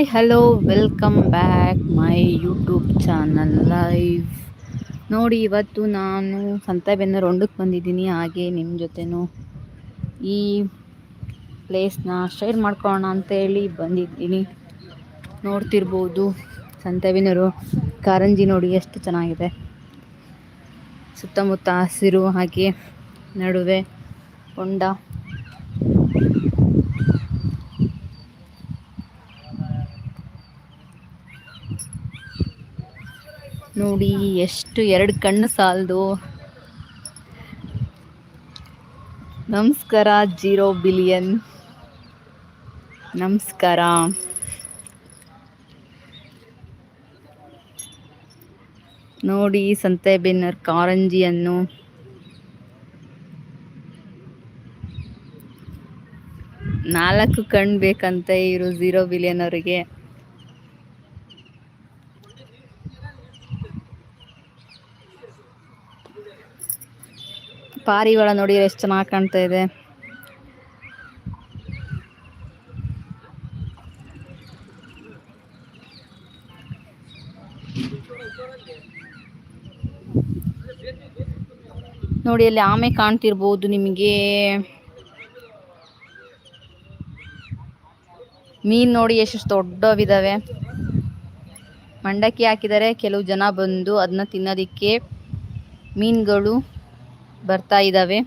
Hi hello welcome back my YouTube channel live ನೋಡಿ, ಇವತ್ತು ನಾನು ಸಂತೆಬೆನ್ನೂರು ಹೊಂಡಕ್ಕೆ ಬಂದಿದ್ದೀನಿ. ಹಾಗೆ ನಿಮ್ಮ ಜೊತೆನೂ ಈ ಪ್ಲೇಸ್ನ ಶೇರ್ ಮಾಡ್ಕೊಳ್ಳೋಣ ಅಂತೇಳಿ ಬಂದಿದ್ದೀನಿ. ನೋಡ್ತಿರ್ಬೋದು, ಸಂತೆಬೆನ್ನೂರು, ಕಾರಂಜಿ ನೋಡಿ ಎಷ್ಟು ಚೆನ್ನಾಗಿದೆ. ಸುತ್ತಮುತ್ತ ಹಸಿರು, ಹಾಗೆ ನಡುವೆ ಹೊಂಡ. ನೋಡಿ, ಎಷ್ಟು ಎರಡು ಕಣ್ಣು ಸಾಲದು. ನಮಸ್ಕಾರ, ಜೀರೋ ಬಿಲಿಯನ್. ನಮಸ್ಕಾರ. ನೋಡಿ, ಸಂತೆಬೆನ್ನರ್ ಕಾರಂಜಿಯನ್ನು. ನಾಲ್ಕು ಕಣ್ಣು ಬೇಕಂತೆ ಇವರು ಝೀರೋ ಬಿಲಿಯನ್ ಅವರಿಗೆ ಪಾರಿವಾಳ ನೋಡಿ ಎಷ್ಟು ಚೆನ್ನಾಗಿ ಕಾಣ್ತಾ ಇದೆ. ನೋಡಿ, ಅಲ್ಲಿ ಆಮೆ ಕಾಣ್ತಿರ್ಬೋದು ನಿಮಗೆ. ಮೀನ್ ನೋಡಿ ಎಷ್ಟು ದೊಡ್ಡವಿದಾವೆ. ಮಂಡಕ್ಕಿ ಹಾಕಿದರೆ ಕೆಲವು ಜನ ಬಂದು ಅದನ್ನ ತಿನ್ನೋದಿಕ್ಕೆ ಮೀನುಗಳು. ಬರ್ತಾ ಇದ್ದಾವೆ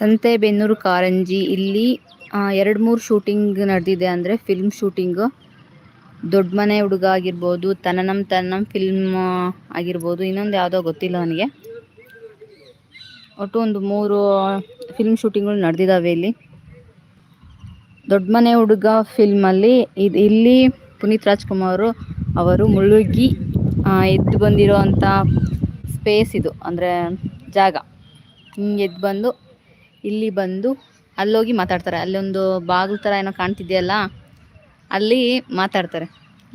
ಸಂತೆಬೆನ್ನೂರು ಕಾರಂಜಿ ಇಲ್ಲಿ ಎರಡು ಮೂರು ಶೂಟಿಂಗ್ ನಡೆದಿದೆ ಅಂದರೆ ಫಿಲ್ಮ್ ಶೂಟಿಂಗು ದೊಡ್ಡ ಮನೆ ಹುಡುಗ ಆಗಿರ್ಬೋದು, ತನನಂ ತನನಂ ಫಿಲ್ಮ್ ಆಗಿರ್ಬೋದು, ಇನ್ನೊಂದು ಯಾವುದೋ ಗೊತ್ತಿಲ್ಲ ನನಗೆ. ಒಟ್ಟು ಒಂದು ಮೂರು ಫಿಲ್ಮ್ ಶೂಟಿಂಗ್ಗಳು ನಡೆದಿದ್ದಾವೆ ಇಲ್ಲಿ. ದೊಡ್ಡ ಮನೆ ಹುಡುಗ ಫಿಲ್ಮಲ್ಲಿ ಇದು ಇಲ್ಲಿ ಪುನೀತ್ ರಾಜ್ಕುಮಾರ್ ಅವರು ಮುಳುಗಿ ಎದ್ದು ಬಂದಿರೋ ಅಂಥ ಸ್ಪೇಸ್ ಇದು, ಅಂದರೆ ಜಾಗ. ಹಿಂಗೆ ಎದ್ದು ಬಂದು, ಇಲ್ಲಿ ಬಂದು, ಅಲ್ಲೋಗಿ ಮಾತಾಡ್ತಾರೆ. ಅಲ್ಲೊಂದು ಬಾಗಿಲು ಥರ ಏನೋ ಕಾಣ್ತಿದೆಯಲ್ಲ, ಅಲ್ಲಿ ಮಾತಾಡ್ತಾರೆ.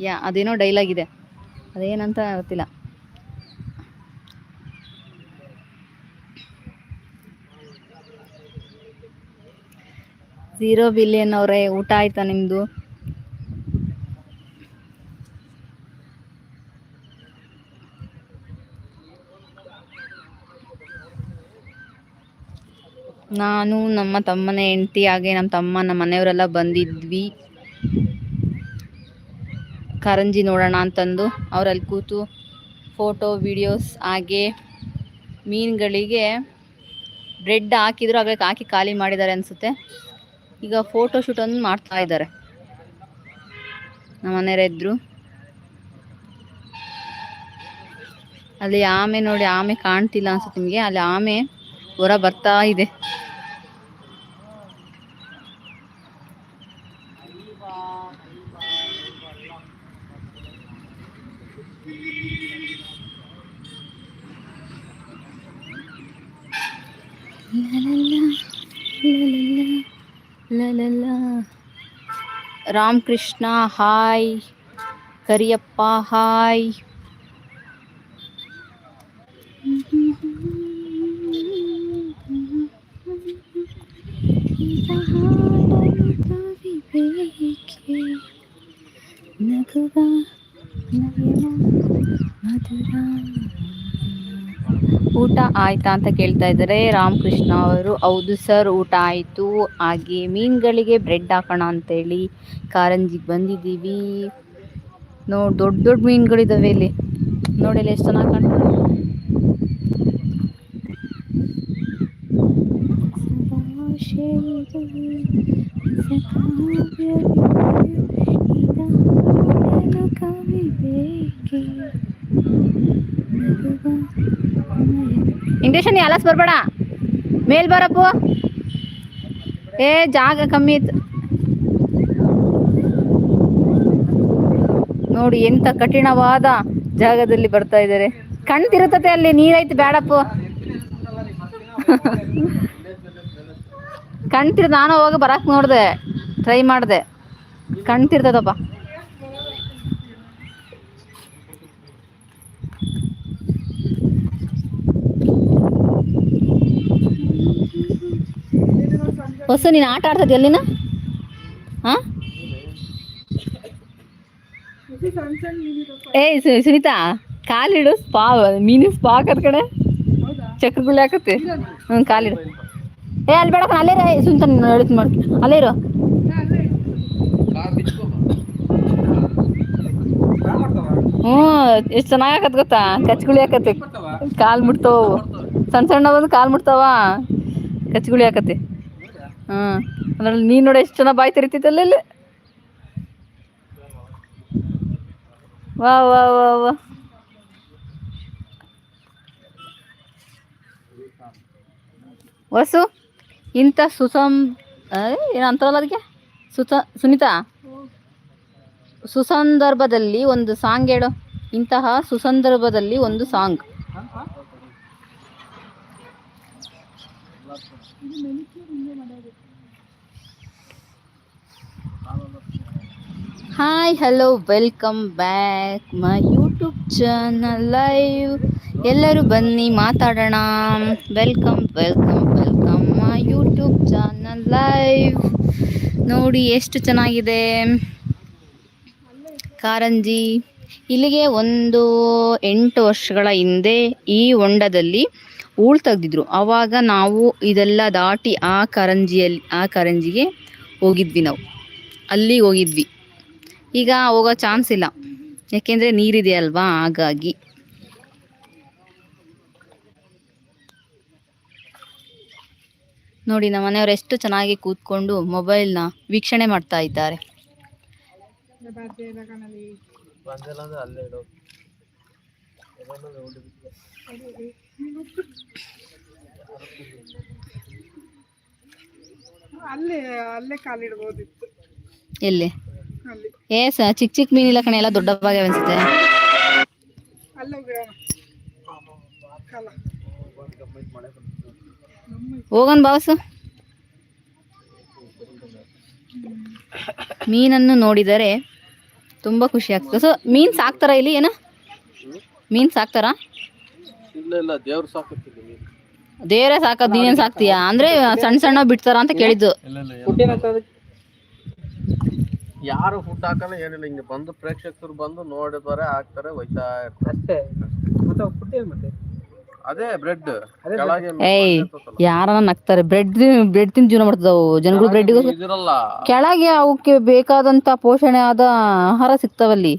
ಯಾ, ಅದೇನೋ ಡೈಲಾಗ್ ಇದೆ. ಅದೇನಂತ ಗೊತ್ತಿಲ್ಲ. ಝೀರೋ ಬಿಲಿಯನ್ ಅವರೇ, ಊಟ ಆಯ್ತಾ ನಿಮ್ಮದು ನಾನು, ನಮ್ಮ ತಮ್ಮನ ಹೆಂಡತಿ ಹಾಗೆ ನಮ್ಮ ತಮ್ಮ ನಮ್ಮ ಮನೆಯವರೆಲ್ಲ ಬಂದಿದ್ವಿ. ಕಾರಂಜಿ ನೋಡೋಣ ಅಂತಂದು ಅವರಲ್ಲಿ ಕೂತು ಫೋಟೋ, ವಿಡಿಯೋಸ್ ಹಾಗೆ ಮೀನುಗಳಿಗೆ ಬ್ರೆಡ್ ಹಾಕಿದ್ರು ಆಗಲೇ ಹಾಕಿ ಖಾಲಿ ಮಾಡಿದ್ದಾರೆ ಅನಿಸುತ್ತೆ. ಈಗ ಫೋಟೋ ಶೂಟನ್ನು ಮಾಡ್ತಾ ಇದ್ದಾರೆ. ನಮ್ಮ ಮನೆಯವರಿದ್ರು ಅಲ್ಲಿ ಆಮೆ ನೋಡಿ ಆಮೆ ಕಾಣ್ತಿಲ್ಲ ಅನ್ಸುತ್ತೆ ನಿಮಗೆ. ಅಲ್ಲಿ ಆಮೆ ಹೊರ ಬರ್ತಾ ಇದೆ. ರಾಮಕೃಷ್ಣ ಹಾಯ್ ಕರಿಯಪ್ಪ ಹಾಯ್ ಆಯ್ತಾ ಅಂತ ಕೇಳ್ತಾ ಇದ್ದಾರೆ. ರಾಮಕೃಷ್ಣ ಅವರು, ಹೌದು ಸರ್, ಊಟ ಆಯಿತು. ಹಾಗೆ ಮೀನುಗಳಿಗೆ ಬ್ರೆಡ್ ಹಾಕೋಣ ಅಂತೇಳಿ ಕಾರಂಜಿಗೆ ಬಂದಿದ್ದೀವಿ. ನೋಡಿ ದೊಡ್ಡ ದೊಡ್ಡ ಮೀನುಗಳಿದ್ದಾವೆ ಇಲ್ಲಿ. ನೋಡಿ ಎಷ್ಟು ಚೆನ್ನಾಗಿ ಕಾಣ್ತದೆ ಇಂಗ್ಲೀಷನ್ ಎಲ್ಲಸ್ ಬರ್ಬೇಡ. ಮೇಲ್ ಬರಪ್ಪು ಏ, ಜಾಗ ಕಮ್ಮಿ ಇತ್ತು ನೋಡಿ ಎಂತ ಕಠಿಣವಾದ ಜಾಗದಲ್ಲಿ ಬರ್ತಾ ಇದ್ದಾರೆ. ಕಣ್ತಿರುತ್ತೆ ಅಲ್ಲಿ ನೀರಾಯ್ತು ಬೇಡಪ್ಪು ಕಣ್ತಿರ್ ನಾನು ಹೋಗಿ ಬರಕ್ ನೋಡ್ದೆ ಟ್ರೈ ಮಾಡಿದೆ. ಕಣ್ತಿರ್ತದಪ್ಪ ಹೊಸ ನೀನು ಆಟ ಆಡ್ತದೆ ಎಲ್ಲಿನ ಹಾ ಏಯ್ ಸುನೀತಾ ಕಾಲಿಡು ಸ್ಪಾ ಮೀನು ಸ್ಪಾ ಹಾಕತ್ ಕಡೆ. ಚಕ್ರಗುಳಿ ಹಾಕತ್ತೆ. ಹ್ಞೂ ಕಾಲಿಡು ಏ ಅಲ್ಲಿ ಬೇಡ ಅಲ್ಲೇ. ಏ, ಸುನೀತಾ ನೀನು ಮಾಡಿ. ಅಲ್ಲೇ ಇರೋ. ಹ್ಞೂ ಎಷ್ಟು ಚೆನ್ನಾಗಿ ಹಾಕತ್ ಗೊತ್ತಾ? ಕಚ್ಗುಳಿ ಹಾಕತ್ತೆ. ಕಾಲು ಮುಟ್ತಾವ. ಸಣ್ಣ ಸಣ್ಣ ಬಂದು ಕಾಲು ಮುಟ್ತಾವ? ಕಚ್ಗುಳಿ ಹಾಕತ್ತೆ. ಹ್ಞೂ ಅದ್ರಲ್ಲಿ ನೀನು ನೋಡಿ ಎಷ್ಟು ಚೆನ್ನಾಗಿ ಬಾಯಿ ತೆರಿತೈತಲ್ಲ ಇಲ್ಲಿ. ವಾ ವಾ ವಾ ವಾ. ವಸು, ಇಂಥ ಸುಸಂ ಏನು ಅಂತಾರಲ್ಲ ಅದಕ್ಕೆ ಸುಸ, ಸುನೀತಾ? ಸುಸಂದರ್ಭದಲ್ಲಿ ಒಂದು ಸಾಂಗ್ ಹೇಳು. ಇಂತಹ ಸುಸಂದರ್ಭದಲ್ಲಿ ಒಂದು song. Hi hello welcome back my YouTube channel live ಎಲ್ಲರೂ ಬನ್ನಿ ಮಾತಾಡೋಣ. Welcome welcome welcome my YouTube channel live ನೋಡಿ ಎಷ್ಟು ಚೆನ್ನಾಗಿದೆ. ಕಾರಂಜಿ, ಇಲ್ಲಿಗೆ ಒಂದು ಎಂಟು ವರ್ಷಗಳ ಹಿಂದೆ ಈ ಹೊಂಡದಲ್ಲಿ ಹೂಳ್ ತೆಗ್ದಿದ್ರು. ಆವಾಗ ನಾವು ಇದೆಲ್ಲ ದಾಟಿ ಆ ಕಾರಂಜಿಯಲ್ಲಿ, ಆ ಕಾರಂಜಿಗೆ ಹೋಗಿದ್ವಿ ನಾವು. ಅಲ್ಲಿಗೆ ಹೋಗಿದ್ವಿ. ಈಗ ಹೋಗೋ ಚಾನ್ಸ್ ಇಲ್ಲ. ಯಾಕೆಂದರೆ ನೀರಿದೆ ಅಲ್ವಾ? ಹಾಗಾಗಿ. ನೋಡಿ ನಮ್ಮ ಮನೆಯವರು ಎಷ್ಟು ಚೆನ್ನಾಗಿ ಕೂತ್ಕೊಂಡು ಮೊಬೈಲ್ನ ವೀಕ್ಷಣೆ ಮಾಡ್ತಾ ಇದ್ದಾರೆ. ಅಲ್ಲೇ ಅಲ್ಲೇ ಕಾಲಿಡ್ಬೋದಿತ್ತು. ಎಲ್ಲಿ? ಏ ಸ ಚಿಕ್ಕ ಚಿಕ್ಕ ಮೀನಿಲ್ಲ ಕಣೆ ಎಲ್ಲ ದೊಡ್ಡವಾಗೆ ಅನ್ಸುತ್ತೆ. ಹೋಗನ್ ಹೋಗೋಣ ಬಾವಸು ಮೀನನ್ನು ನೋಡಿದರೆ ತುಂಬ ಖುಷಿ ಆಗ್ತದೆ. ಸೊ ಮೀನ್ ಸಾಕ್ತಾರ ಇಲ್ಲಿ ಏನ? ಮೀನ್ ಸಾಕ್ತಾರ? ಇಲ್ಲ ಇಲ್ಲ ದೇವ್ರು ಸಾಕುತ್ತಿಲ್ಲ ನೀನು ದೇವರೇ ಸಾಕೋದು ನೀನೇನು ಸಾಕ್ತೀಯಾ? ಅಂದ್ರೆ ಸಣ್ಣ ಸಣ್ಣ ಬಿಡ್ತಾರ ಅಂತ ಕೇಳಿದ್ದು. ಯಾರು ಫುಡ್ ಹಾಕಲ್ಲ ಏನಿಲ್ಲ. ಹಿಂಗೆ ಬಂದು ಪ್ರೇಕ್ಷಕರು ಬಂದು ನೋಡಿದಾರೆ ಹಾಕ್ತಾರೆ ಒಯ್ತಾ ಇರ್ತಾರೆ ಮತ್ತೆ ಫುಡ್ ಏನು ಮತ್ತೆ? ಅದೇ ಬ್ರೆಡ್ ಕೆಳಗೆ ಏಯ್ ಯಾರನ್ನ ನಗ್ತಾರೆ. ಬ್ರೆಡ್ ಬ್ರೆಡ್ ತಿಂದು ಜೀವನ ಮಾಡ್ತದವು ಜನಗಳು ಬ್ರೆಡ್ಡಿಗೂ ಇದಿರಲ್ಲ. ಕೆಳಗೆ ಅವಕ್ಕೆ ಬೇಕಾದಂತ ಪೋಷಣೆ ಆದ ಆಹಾರ ಸಿಗ್ತಾವಲ್ಲಿ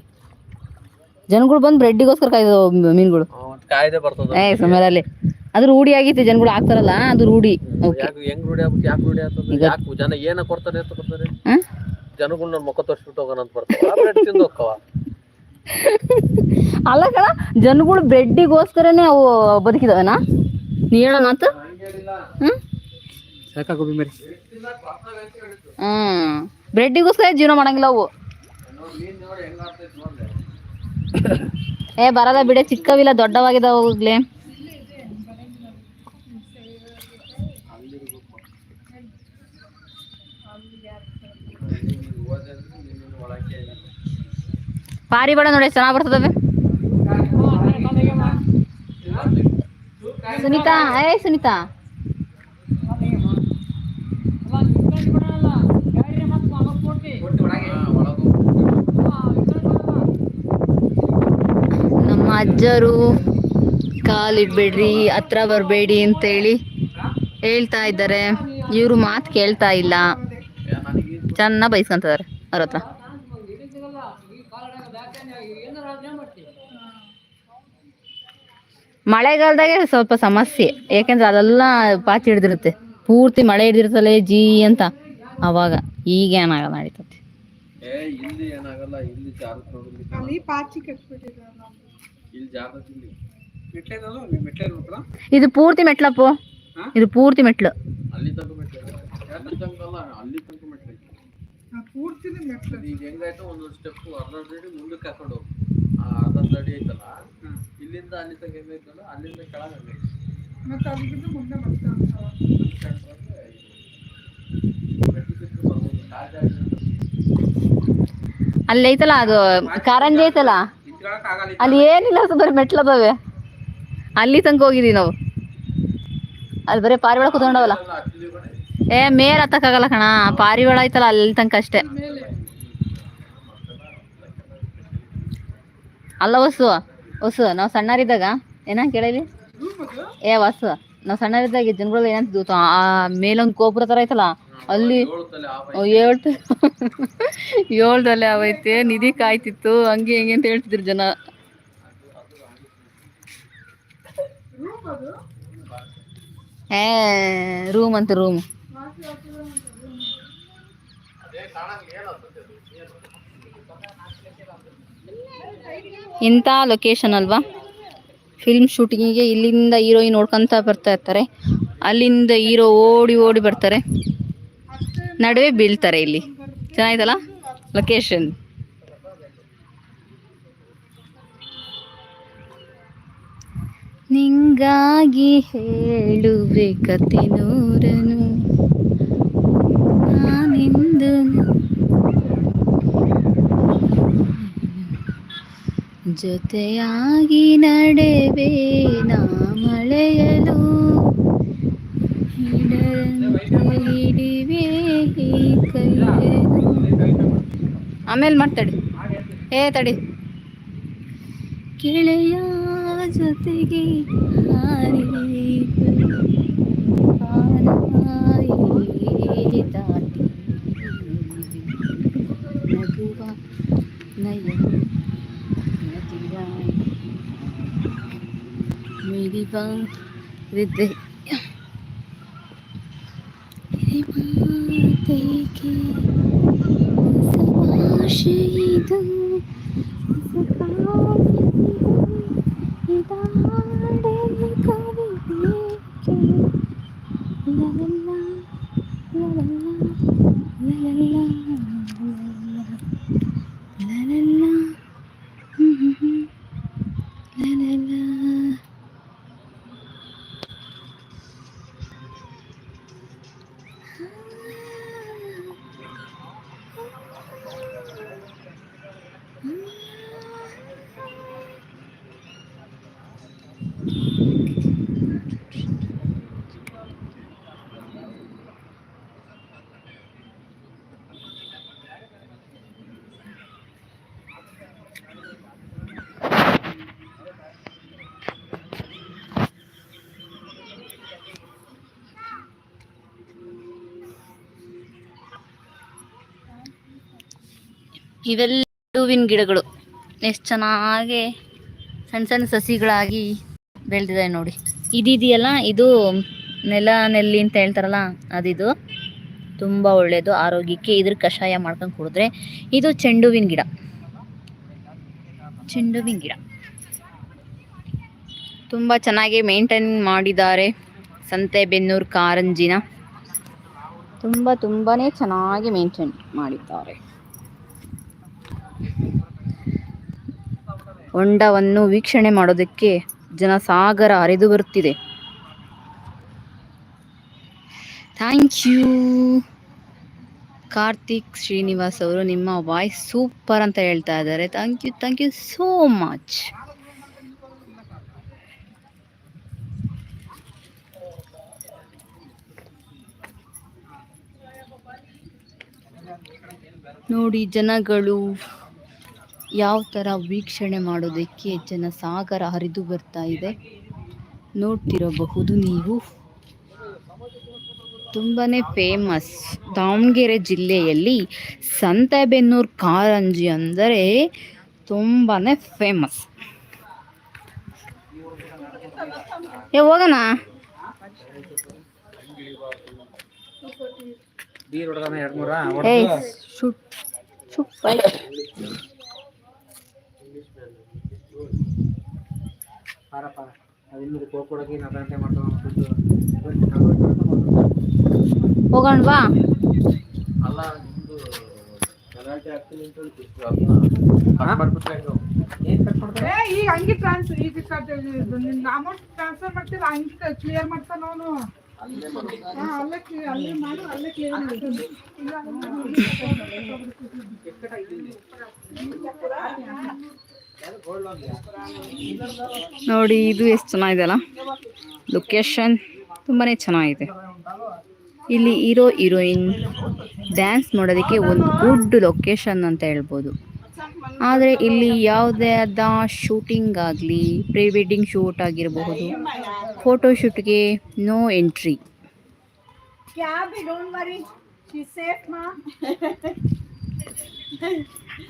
ಜನಗಳು ಬಂದು ಬ್ರೆಡ್ಡಿಗೋಸ್ಕರ ಕಾಯ್ದವು ಮೀನುಗಳು. ಹ್ಮ್, ಕಾಯ್ದೆ ಬರ್ತದ. ಏ ಸುಮಾರಲ್ಲಿ ಅದು ರೂಢಿ ಆಗಿತ್ತು ಜನಗಳು ಹಾಕ್ತಾರಲ್ಲ ಅದು ರೂಢಿ. ಓಕೆ ಯಾಕೆ ಹೆಂಗ್ ರೂಢಿ ಆಗ್ಬಿಟ್ಟು ಯಾಕೆ ರೂಢಿ ಆಗ್ತದೆ? ಯಾಕೆ ಜನ ಏನ ಕೊಡ್ತಾರೆ ಅಂತ ಕೊಡ್ತಾರೆ ಜನಗಳು ನನ್ನ ಮುಖ ತೋರಿಸ್ಬಿಟ್ಟು ಹೋಗೋಣ ಅಂತ ಬರ್ತಾವ ಬ್ರೆಡ್ ತಿಂದು ಹೋಗ್ತಾವ ಅಲ್ಲ ಕಣ ಜನಗಳು ಬ್ರೆಡ್ಡಿಗೋಸ್ಕರನೇ ಅವು ಬದುಕಿದವನ? ನೀ ಹೇಳ ಮಾತು? ಹ್ಮ್? ಸಾಕಾಗೋಬಿ ಮರಿ. ಹ್ಮ್. ಬ್ರೆಡ್ಡಿಗೋಸ್ಕರ ಜೀವನ ಮಾಡಂಗಿಲ್ಲ ಅವು. ಏ ಬರಲ್ಲ ಬಿಡೆ ಚಿಕ್ಕವಿಲ್ಲ ದೊಡ್ಡವಾಗಿದಾವ ಪಾರಿವಾಳ ನೋಡಿ, ಚೆನ್ನಾಗಿ ಬರ್ತದವೆ ಸುನೀತಾ, ಏ ಸುನೀತಾ. ನಮ್ಮ ಅಜ್ಜರು ಕಾಲಿಡ್ಬೇಡ್ರಿ, ಹತ್ರ ಬರಬೇಡಿ ಅಂತೇಳಿ ಹೇಳ್ತಾ ಇದ್ದಾರೆ. ಇವರು ಮಾತು ಕೇಳ್ತಾ ಇಲ್ಲ. ಚೆನ್ನಾಗಿ ಬೈಸ್ಕೊಂತಿದ್ದಾರೆ ಅವ್ರ ಹತ್ರ. ಮಳೆಗಾಲದಾಗೆ ಸ್ವಲ್ಪ ಸಮಸ್ಯೆ ಯಾಕೆಂದ್ರೆ ಅದೆಲ್ಲ ಪಾಚಿ ಹಿಡ್ದಿರುತ್ತೆ. ಪೂರ್ತಿ ಮಳೆ ಹಿಡ್ದಿರ್ತಲ್ಲ ಜೀ ಅಂತ ಅವಾಗ ಈಗ ಏನಾಗಲ್ಲ ನಡೀತದೆ ಇದು ಪೂರ್ತಿ ಮೆಟ್ಲಪ್ಪು? ಇದು ಪೂರ್ತಿ ಮೆಟ್ಲು. ಪೂರ್ತಿನೇ ಮೆಟ್ಲೆ ಈಗ ಹೆಂಗಾಯ್ತು? ಒಂದೊಂದು ಸ್ಟೆಪ್ ಅರ್ಧ ಅಡಿ ಮುಂದಕ್ಕೆ ಹಾಕೊಂಡು ಹೋಗು. ಆ ಅರ್ಧ ಅಡಿ ಐತಲ್ಲ? ಇಲ್ಲಿಂದ ಅಲ್ಲಿ ಹೆಂಗೈತಲ್ಲ ಅಲ್ಲಿಂದ ಕೆಳಗೆ ಹಂಗೈತೆ. ಮತ್ತೆ ಮುಂದೆ ಮತ್ತೆ ಐತಲ್ಲ. ಅಲ್ಲಿ? ಐತಲ್ಲ ಅದು ಕಾರಂಜಿ ಐತಲ್ಲ? ಅಲ್ಲಿ ಏನಿಲ್ಲ ಅದು ಬರೀ ಮೆಟ್ಲದಾವೆ. ಅಲ್ಲಿ ತನಕ ಹೋಗಿದೀವಿ ನಾವು. ಅಲ್ಲಿ ಬರೀ ಪಾರಿವಾಳ ಕುತ್ಕೊಂಡವಲ್ಲ? ಏ, ಮೇಲ್ ಹತ್ತಕ್ಕಾಗಲ್ಲ ಕಣ. ಪಾರಿವಾಳ ಐತಲ್ಲ, ಅಲ್ಲಿ ತನಕ ಅಷ್ಟೇ. ಅಲ್ಲ, ವಸು ವಸು, ನಾವು ಸಣ್ಣರಿದ್ದಾಗ, ಏನ ಕೇಳಲಿ ಏ, ವಸು, ನಾವು ಸಣ್ಣರಿದ್ದಾಗ ಜನಗಳು ಏನಂತ? ಆ ಮೇಲೊಂದು ಗೋಪುರ ತರ ಐತಲ್ಲ, ಅಲ್ಲಿ ಏಳ್ತ ಏಳ್ದಲ್ಲೇ ಅವೈತೆ ನಿಧಿ ಕಾಯ್ತಿತ್ತು, ಹಂಗೆ ಹಿಂಗೆ ಅಂತ ಹೇಳ್ತಿದ್ರು ಜನ. ಏ ರೂಮ್ ಅಂತ ರೂಮ್ ಇಂಥ ಲೊಕೇಶನ್ ಅಲ್ವಾ? ಫಿಲ್ಮ್ ಶೂಟಿಂಗಿಗೆ ಇಲ್ಲಿಂದ ಹೀರೋಯಿನ್ ನೋಡ್ಕೊಂತ ಬರ್ತಾ ಇರ್ತಾರೆ. ಅಲ್ಲಿಂದ ಹೀರೋ ಓಡಿ ಓಡಿ ಬರ್ತಾರೆ. ನಡುವೆ ಬೀಳ್ತಾರೆ ಇಲ್ಲಿ. ಚೆನ್ನಾಯ್ತಲ್ಲ? ಲೊಕೇಶನ್ ನಿಂಗಾಗಿ ಹೇಳುವೆ ಕತೆ ನೂರನು. ನಾನಿಂದು ಜೊತೆಯಾಗಿ ನಡೆವೆ ನಾ ಮಳೆಯಲು. ಹಿಡಿವೆ ಆಮೇಲೆ ಮಾಡ್ತಾಡಿ ಏ, ತಡಿ. ಗೆಳೆಯ ಜೊತೆಗೆ ಹಾರಿ ದಾಟಿ ನಗುವ ನಯ मेरी बात हृदय मेरी बात के ಇವೆಲ್ಲ ಹೂವಿನ ಗಿಡಗಳು. ಎಷ್ಟು ಚೆನ್ನಾಗಿ ಸಣ್ಣ ಸಣ್ಣ ಸಸಿಗಳಾಗಿ ಬೆಳೆದಿದೆ ನೋಡಿ. ಇದಿದೆಯಲ್ಲ, ಇದು ನೆಲ ನೆಲ್ಲಿ ಅಂತ ಹೇಳ್ತಾರಲ್ಲ, ಅದಿದು. ತುಂಬ ಒಳ್ಳೆಯದು ಆರೋಗ್ಯಕ್ಕೆ ಇದ್ರ ಕಷಾಯ ಮಾಡ್ಕೊಂಡು ಕುಡಿದ್ರೆ ಇದು ಚೆಂಡುವಿನ ಗಿಡ. ಚೆಂಡುವಿನ ಗಿಡ. ತುಂಬ ಚೆನ್ನಾಗಿ ಮೇಂಟೈನ್ ಮಾಡಿದ್ದಾರೆ ಸಂತೆಬೆನ್ನೂರು ಕಾರಂಜಿನ. ತುಂಬ ತುಂಬಾ ಚೆನ್ನಾಗಿ ಮೇಂಟೈನ್ ಮಾಡಿದ್ದಾರೆ. ಹೊಂಡವನ್ನು ವೀಕ್ಷಣೆ ಮಾಡೋದಕ್ಕೆ ಜನಸಾಗರ ಹರಿದು ಬರುತ್ತಿದೆ. Thank you. ಕಾರ್ತಿಕ್ ಶ್ರೀನಿವಾಸ್ ಅವರು ನಿಮ್ಮ ವಾಯ್ಸ್ ಸೂಪರ್ ಅಂತ ಹೇಳ್ತಾ ಇದ್ದಾರೆ. Thank you thank you so much. ನೋಡಿ ಜನಗಳು ಯಾವ ಥರ ವೀಕ್ಷಣೆ ಮಾಡೋದಕ್ಕೆ ಜನ ಸಾಗರ ಹರಿದು ಬರ್ತಾ ಇದೆ? ನೋಡ್ತಿರಬಹುದು ನೀವು. ತುಂಬಾ ಫೇಮಸ್ ದಾವಣಗೆರೆ ಜಿಲ್ಲೆಯಲ್ಲಿ ಸಂತೆಬೆನ್ನೂರು ಕಾರಂಜಿ ಅಂದರೆ ತುಂಬಾ ಫೇಮಸ್ ಏ ಹೋಗೋಣ. ಏಯ್ ಶುಟ್ ಶುಟ್ ಪಾರಪ್ಪ ಅದಿನ್ನೂರು ಕೋಕೊಡಕ್ಕೆ ನಗಂಟೆ ಮಾಡ್ತಾವ ಹೋಗೋಣ ಬಾ. ಅಲ್ಲ ನಿಮ್ದು ಗಲಾಟೆ ಆಗ್ತೀನಿ ಅಂತ ಈಗ ಹಂಗೆ ಟ್ರಾನ್ಸ್ ಈಗ ನಿಮ್ಮ ಅಮೌಂಟ್ ಟ್ರಾನ್ಸ್ಫರ್ ಮಾಡ್ತೀರ? ಹಂಗೆ ಕ್ಲಿಯರ್ ಮಾಡ್ತಾನ ಅವನು. ಅಲ್ಲೇ. ಅಲ್ಲೇ ಕ್ಲಿಯರ್ ಅಲ್ಲೇ ಮಾಡು ಅಲ್ಲೇ ಕ್ಲಿಯರ್ ಮಾಡ್ತಾನೆ. ಇಲ್ಲ ನೋಡಿ, ಇದು ಎಷ್ಟು ಚೆನ್ನಾಗಿದೆ ಅಲ್ಲ? ಲೊಕೇಶನ್ ತುಂಬಾ ಚೆನ್ನಾಗಿದೆ. ಇಲ್ಲಿ ಹೀರೋ ಹೀರೋಯಿನ್ ಡ್ಯಾನ್ಸ್ ಮಾಡೋದಕ್ಕೆ ಒಂದು ಗುಡ್ ಲೊಕೇಶನ್ ಅಂತ ಹೇಳ್ಬೋದು. ಆದರೆ ಇಲ್ಲಿ ಯಾವುದೇ ಆದ ಶೂಟಿಂಗ್ ಆಗಲಿ ಪ್ರೀ ವೆಡ್ಡಿಂಗ್ ಶೂಟ್ ಆಗಿರಬಹುದು ಫೋಟೋಶೂಟ್ಗೆ ನೋ ಎಂಟ್ರಿ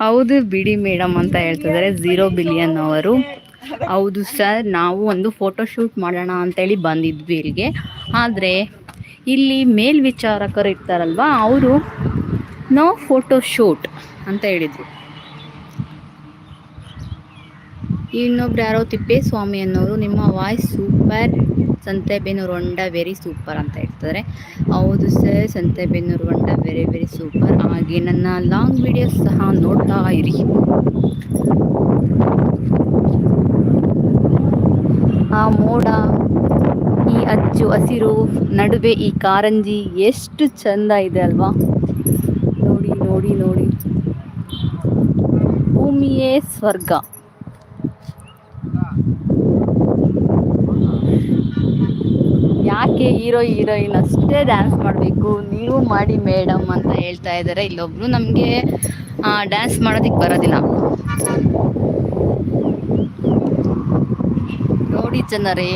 ಹೌದು ಬಿಡಿ ಮೇಡಮ್ ಅಂತ ಹೇಳ್ತಿದ್ದಾರೆ ಝೀರೋ ಬಿಲಿಯನ್ ಅವರು. ಹೌದು ಸರ್, ನಾವು ಒಂದು ಫೋಟೋಶೂಟ್ ಮಾಡೋಣ ಅಂತೇಳಿ ಬಂದಿದ್ವಿ ಇಲ್ಲಿಗೆ. ಆದರೆ ಇಲ್ಲಿ ಮೇಲ್ವಿಚಾರಕರು ಇರ್ತಾರಲ್ವ, ಅವರು ನೋ ಫೋಟೋಶೂಟ್ ಅಂತ ಹೇಳಿದರು. ಇನ್ನೊಬ್ರು ಯಾರೋ ತಿಪ್ಪೇಸ್ವಾಮಿ ಅನ್ನೋರು, ನಿಮ್ಮ ವಾಯ್ಸ್ ಸೂಪರ್ ಸಂತೆಬೆನ್ನೂರು ಹೊಂಡ ವೆರಿ ಸೂಪರ್ ಅಂತ ಇರ್ತಾರೆ ಹೌದು ಸರ್ ಸಂತೆಬೆನ್ನೂರು ಹೊಂಡ ವೆರಿ ವೆರಿ ಸೂಪರ್ ಹಾಗೆ ನನ್ನ ಲಾಂಗ್ ವಿಡಿಯೋಸ್ ಸಹ ನೋಡ್ತಾ ಇರಿ. ಆ ಮೋಡ, ಈ ಅಚ್ಚು ಹಸಿರು, ನಡುವೆ ಈ ಕಾರಂಜಿ ಎಷ್ಟು ಚಂದ ಇದೆ ಅಲ್ವಾ? ನೋಡಿ ನೋಡಿ ನೋಡಿ. ಭೂಮಿಯೇ ಸ್ವರ್ಗ. ಯಾಕೆ ಹೀರೋ, ಹೀರೋಯಿನ್ ಅಷ್ಟೇ ಡ್ಯಾನ್ಸ್ ಮಾಡಬೇಕು. ನೀವು ಮಾಡಿ ಮೇಡಮ್ ಅಂತ ಹೇಳ್ತಾ ಇದ್ದಾರೆ ಇಲ್ಲೊಬ್ರು ನಮಗೆ ಡ್ಯಾನ್ಸ್ ಮಾಡೋದಕ್ಕೆ ಬರೋದಿಲ್ಲ. ನೋಡಿ ಜನರೇ.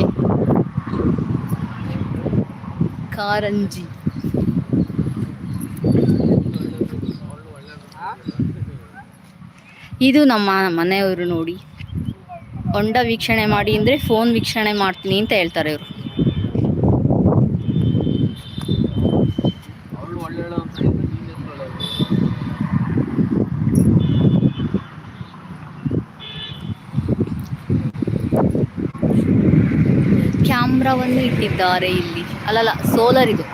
ಕಾರಂಜಿ. ಇದು ನಮ್ಮ ಮನೆಯವರು ನೋಡಿ. ಹೊಂಡ ವೀಕ್ಷಣೆ ಮಾಡಿ ಅಂದರೆ ಫೋನ್ ವೀಕ್ಷಣೆ ಮಾಡ್ತೀನಿ ಅಂತ ಹೇಳ್ತಾರೆ ಇವರು ಅವಳು ಒಳ್ಳೆಯಳು ಅಂತ ಹೇಳಿದ್ರೆ ನೀನ್ ಎಷ್ಟು ಒಳ್ಳೆಯಳು ಇಟ್ಟಿದ್ದಾರೆ ಇಲ್ಲಿ. ಅಲ್ಲಲ್ಲ, ಸೋಲರ್ ಇದು.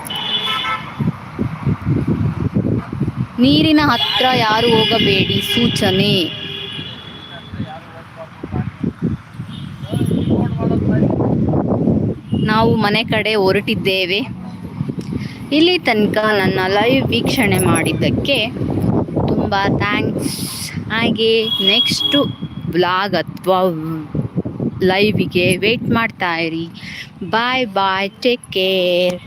ನೀರಿನ ಹತ್ರ ಯಾರು ಹೋಗಬೇಡಿ, ಸೂಚನೆ. ನಾವು ಮನೆ ಕಡೆ ಹೊರಟಿದ್ದೇವೆ. ಇಲ್ಲಿ ತನಕ ನನ್ನ ಲೈವ್ ವೀಕ್ಷಣೆ ಮಾಡಿದ್ದಕ್ಕೆ ತುಂಬ ಥ್ಯಾಂಕ್ಸ್ ಹಾಗೆ ನೆಕ್ಸ್ಟು ಬ್ಲಾಗ್ ಅಥವಾ ಲೈವಿಗೆ ವೆಯ್ಟ್ ಇರಿ. ಬಾಯ್ ಬಾಯ್ ಟೇಕ್ ಕೇರ್